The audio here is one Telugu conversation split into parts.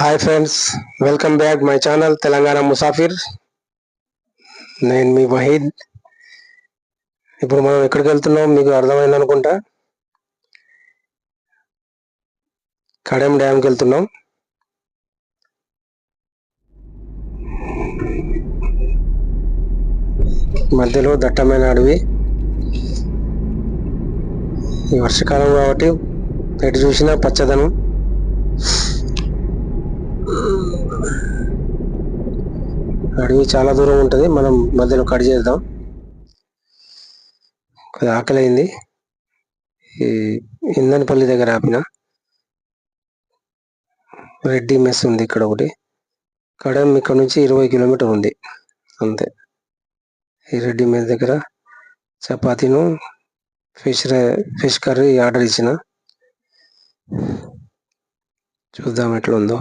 Hi friends welcome back my channel Telangana Musafir నేను మీ వహీద్ ఇప్పుడు మనం ఎక్కడికి వెళ్తున్నాం మీకు అర్థమైంది అనుకుంటా? కడెం డ్యామ్కి వెళ్తున్నాం. మధ్యలో దట్టమైన అడవి. ఈ వర్షాకాలం కాబట్టి ఎటు చూసినా పచ్చదనం. అడవి చాలా దూరం ఉంటుంది. మనం మధ్యలో కట్ చేద్దాం. కొద్దిగా ఆకలి అయింది ఈ ఇందనపల్లి దగ్గర ఆపిన. రెడ్డి మెస్ ఉంది ఇక్కడ ఒకటి. కడం ఇక్కడ నుంచి ఇరవై కిలోమీటర్ ఉంది. అంతే. ఈ రెడ్డి మెస్ దగ్గర చపాతీను ఫిష్ ఫిష్ కర్రీ ఆర్డర్ ఇచ్చిన. చూద్దాం ఎట్లా ఉందో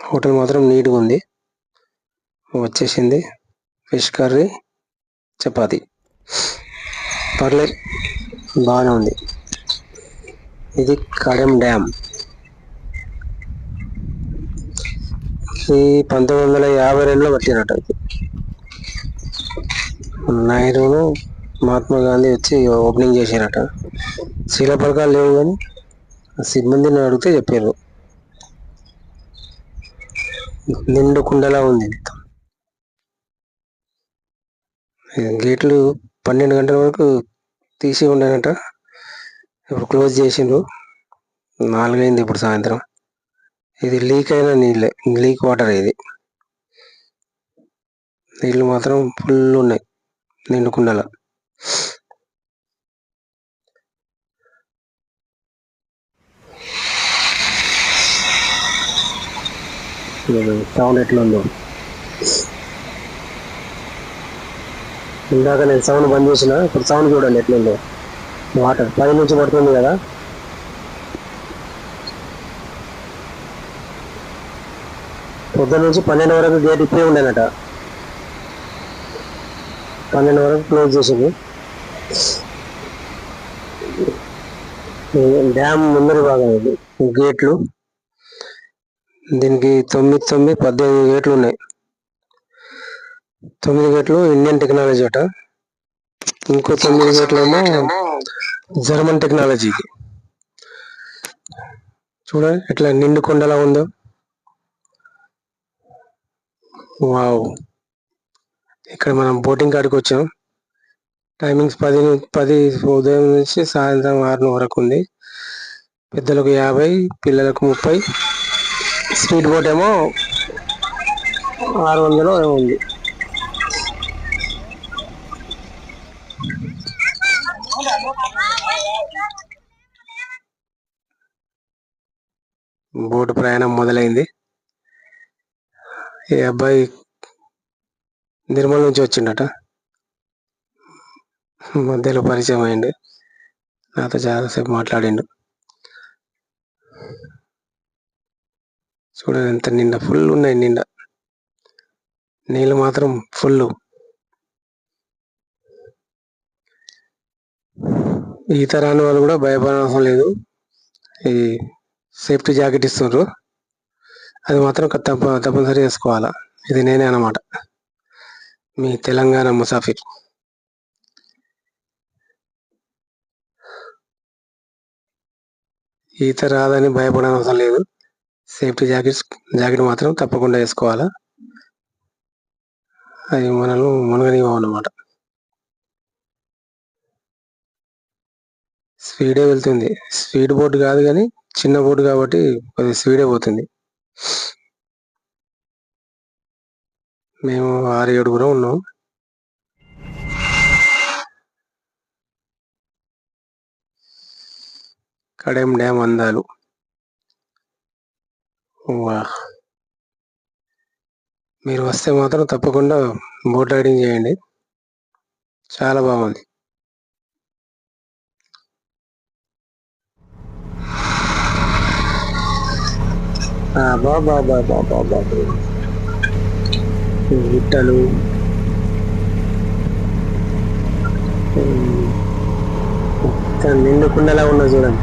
హోటల్ మాత్రం నీట్గా ఉంది. వచ్చేసింది ఫిష్ కర్రీ చపాతి. పర్లేదు బాగానే ఉంది. ఇది కడెం డ్యామ్. ఈ పంతొమ్మిది వందల యాభై రెండులో పట్టినట్టు ఇది. నెహ్రూను మహాత్మా గాంధీ వచ్చి ఓపెనింగ్ చేసినట్ట. శిలాపలకాలు లేవు కానీ సిబ్బందిని అడిగితే చెప్పారు నిండు కుండలా ఉంది గేట్లు పన్నెండు గంటల వరకు తీసి ఉండనట. ఇప్పుడు క్లోజ్ చేసిండ్రు. నాలుగైంది ఇప్పుడు సాయంత్రం. ఇది లీక్ అయిన నీళ్ళే లీక్ వాటర్ ఇది. నీళ్ళు మాత్రం ఫుల్ ఉన్నాయి నిండు కుండల. సౌండ్ ఎట్లా ఉందో ఇందాక నేను సౌండ్ బంద్ చేసిన ఇప్పుడు సౌండ్ చూడండి ఎట్లుందో. వాటర్ పై నుంచి పడుతుంది కదా? పొద్దున్న నుంచి పన్నెండు వరకు గేట్ ఇప్పుడే ఉండేనట. పన్నెండు వరకు క్లోజ్ చేసింది. డ్యామ్ ముందర భాగం ఇది. గేట్లు దీనికి తొమ్మిది తొమ్మిది పద్దెనిమిది గేట్లు ఉన్నాయి. తొమ్మిది గేట్లు ఇండియన్ టెక్నాలజీ అట. ఇంకో తొమ్మిది గేట్లు ఏమో జర్మన్ టెక్నాలజీకి చూడండి ఎట్లా నిండు కొండలా ఉందో. వావ్. ఇక్కడ మనం బోటింగ్ కాడికి వచ్చాం. టైమింగ్స్ పది పది ఉదయం నుంచి సాయంత్రం ఆరు వరకు ఉంది. పెద్దలకు యాభై పిల్లలకు ముప్పై. స్పీడ్ బోట్ ఏమో ఆరు వందలు ఏమో ఉంది. బోటు ప్రయాణం మొదలైంది. ఈ అబ్బాయి నిర్మల్ నుంచి వచ్చిండట. మధ్యలో పరిచయం అయింది నాతో చాలాసేపు మాట్లాడిండు. చూడండి ఎంత నిండా ఫుల్ ఉన్నాయి నిండా. నీళ్ళు మాత్రం ఫుల్ ఈత రాని వాళ్ళు కూడా భయపడవసరం లేదు. ఈ సేఫ్టీ జాకెట్ ఇస్తున్నారు అది మాత్రం తప్ప తప్పనిసరి వేసుకోవాలా ఇది నేనే అన్నమాట. మీ తెలంగాణ ముసాఫిర్. ఈత రాదని భయపడనవసరం లేదు. సేఫ్టీ జాకెట్స్ జాకెట్ మాత్రం తప్పకుండా వేసుకోవాలా? అది మనల్ని మునగనివ్వం అన్నమాట స్పీడే వెళ్తుంది. స్పీడ్ బోర్డ్ కాదు కానీ చిన్న బోర్డు కాబట్టి కొద్దిగా స్పీడే పోతుంది. మేము ఆరు ఏడుగురం ఉన్నాం. కడెం డ్యామ్ అందాలు. వా మీరు వస్తే మాత్రం తప్పకుండా బోట్ రైడింగ్ చేయండి. చాలా బాగుంది. ఆ, బా బా బా బా బా బా గుట్టలు. నిండు కుండలా ఉన్నది చూడండి.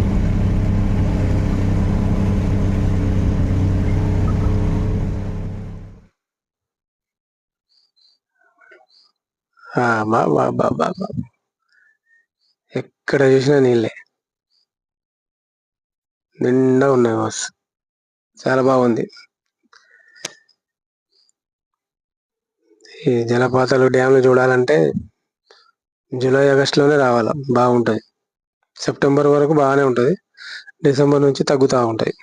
ఎక్కడ చూసినా నీళ్ళే. నిండా ఉన్నాయి బస్. చాలా బాగుంది. ఈ జలపాతాలు డ్యామ్లు చూడాలంటే జూలై ఆగస్టులోనే రావాలి. బాగుంటుంది సెప్టెంబర్ వరకు బాగానే ఉంటుంది. డిసెంబర్ నుంచి తగ్గుతూ ఉంటాయి.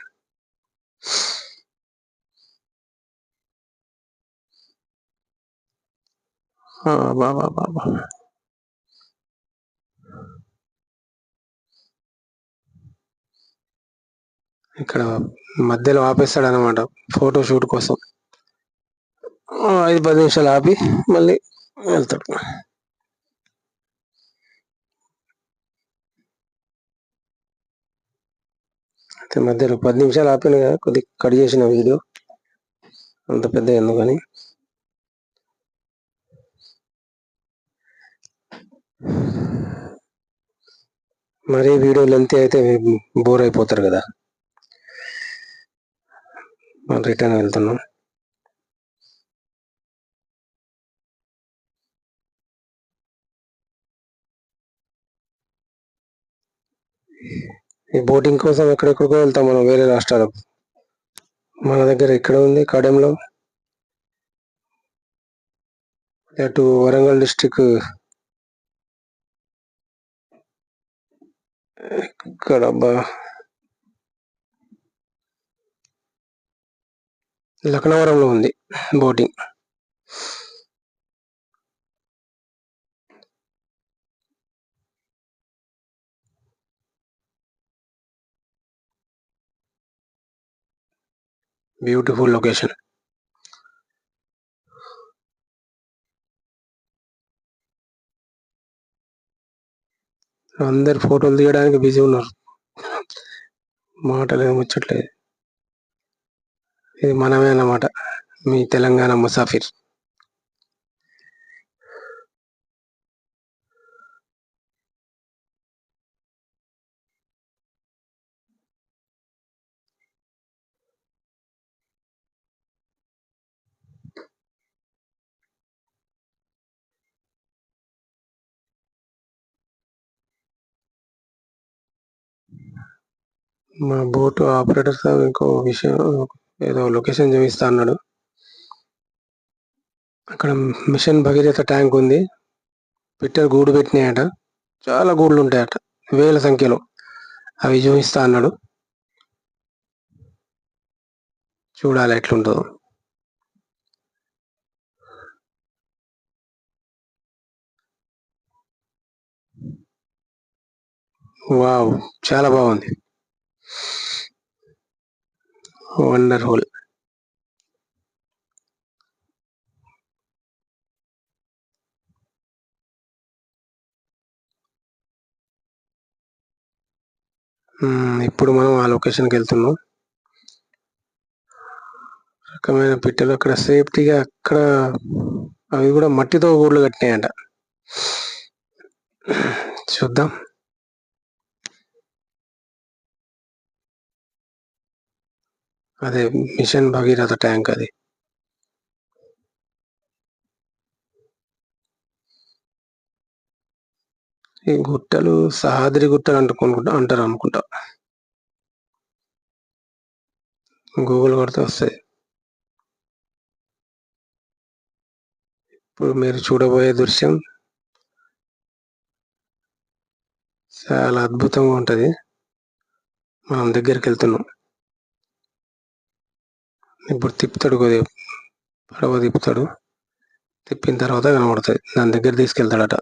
ఆ, బా బా బా ఇక్కడ మధ్యలో ఆపేస్తాడు అనమాట ఫోటో షూట్ కోసం. ఐదు పది నిమిషాలు ఆపి మళ్ళీ వెళ్తాడు. అయితే మధ్యలో పది నిమిషాలు ఆపాను కదా కొద్దిగా కట్ చేసిన వీడియో. అంత పెద్ద ఎందుకని? మరి వీడియో లెంత్ అయితే బోర్ అయిపోతారు కదా. మనం రిటర్న్ వెళ్తున్నాం. ఈ బోటింగ్ కోసం ఎక్కడెక్కడికో వెళ్తాం మనం వేరే రాష్ట్రాలకు. మన దగ్గర ఇక్కడ ఉంది కడెంలో. అటు వరంగల్ డిస్టిక్ ఇక్కడ లక్నవరంలో ఉంది బోటింగ్ బ్యూటిఫుల్ లొకేషన్ అందరు ఫోటోలు తీయడానికి బిజీ ఉన్నారు. మాటలు ముచ్చట్లేదు. ఇది మనమే అన్నమాట. మీ తెలంగాణ ముసాఫిర్. మా బోట్ ఆపరేటర్ సార్ ఇంకో విషయం ఏదో లొకేషన్ చూపిస్తా అన్నాడు. అక్కడ మిషన్ భగీరథ ట్యాంక్ ఉంది. పెట్టారు గూడు పెట్టినాయట. చాలా గూడులు ఉంటాయట. వేల సంఖ్యలో. అవి చూపిస్తా అన్నాడు. చూడాలి ఎట్లుంటుందో వావ్ చాలా బాగుంది. వండర్ఫుల్ hmm, ఇప్పుడు మనం ఆ లొకేషన్కి వెళ్తున్నాం. రకమైన పిట్టలు అక్కడ సేఫ్టీగా అక్కడ అవి కూడా మట్టితో గూళ్ళు కట్టినాయంట. Hmm, చూద్దాం. అదే మిషన్ భగీరథ ట్యాంక్ అది. ఈ గుట్టలు సహాద్రి గుట్టలు అంటుకుంటా అంటారు అనుకుంటా. గూగుల్ కొడితే వస్తాయి. ఇప్పుడు మీరు చూడబోయే దృశ్యం చాలా అద్భుతంగా ఉంటుంది. మనం దగ్గరికి వెళ్తున్నాం. ఇప్పుడు తిప్పుతాడు కొద్దిగా. పడవ తిప్పుతాడు. తిప్పిన తర్వాత కనబడుతుంది దాని దగ్గర తీసుకెళ్తాడట.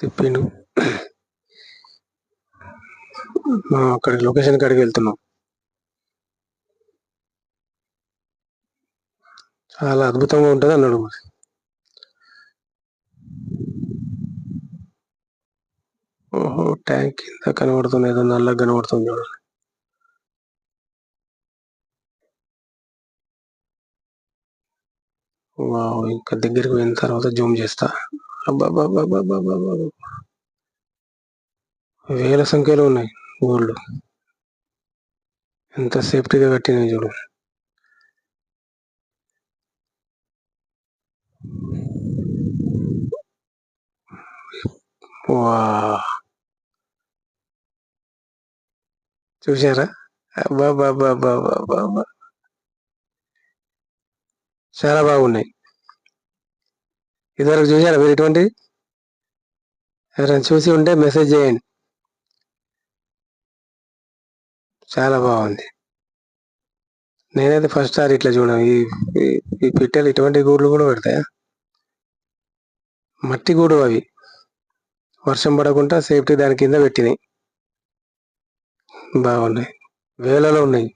తిప్పిండు. అక్కడికి లొకేషన్ కాడికి వెళ్తున్నాం. చాలా అద్భుతంగా ఉంటుంది అన్నాడు మరి. ఓహో ట్యాంక్ కింద కనబడుతుంది ఏదో నల్లగా కనబడుతుంది చూడండి. వావ్ ఇంకా దగ్గరికి పోయిన తర్వాత జూమ్ చేస్తా. వేల సంఖ్యలో ఉన్నాయి గోల్డ్. ఎంత సేఫ్టీగా కట్టినాయి చూడు. చూసారా బాబా చాలా బాగున్నాయి. ఇదివరకు చూసారా మీరు ఇటువంటి? ఎవరైనా చూసి ఉంటే మెసేజ్ చేయండి. చాలా బాగుంది. నేనైతే ఫస్ట్ సారి ఇట్లా చూడను. ఈ ఈ- పిట్టలు ఇటువంటి గూళ్ళు కూడా పెడతాయా? మట్టి గూడు అవి. వర్షం పడకుండా సేఫ్టీ దాని కింద పెట్టినాయి. బాగున్నాయి. వేలలో ఉన్నాయి.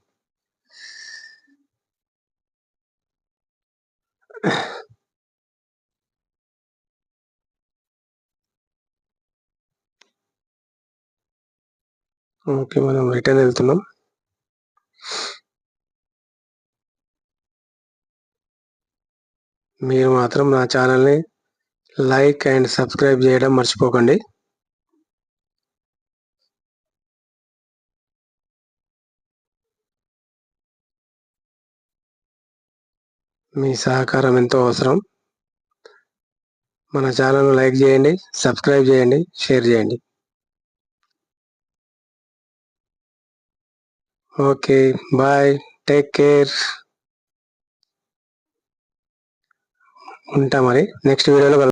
ఓకే మనం రిటర్న్ వెళ్తున్నాం. మీరు మాత్రం నా ఛానల్ని లైక్ అండ్ సబ్స్క్రైబ్ చేయడం మర్చిపోకండి. మీ సహకారం ఎంతో అవసరం. మన ఛానల్ను లైక్ చేయండి సబ్స్క్రైబ్ చేయండి షేర్ చేయండి. Okay bye take care. ఉంటా మరి నెక్స్ట్ వీడియోలో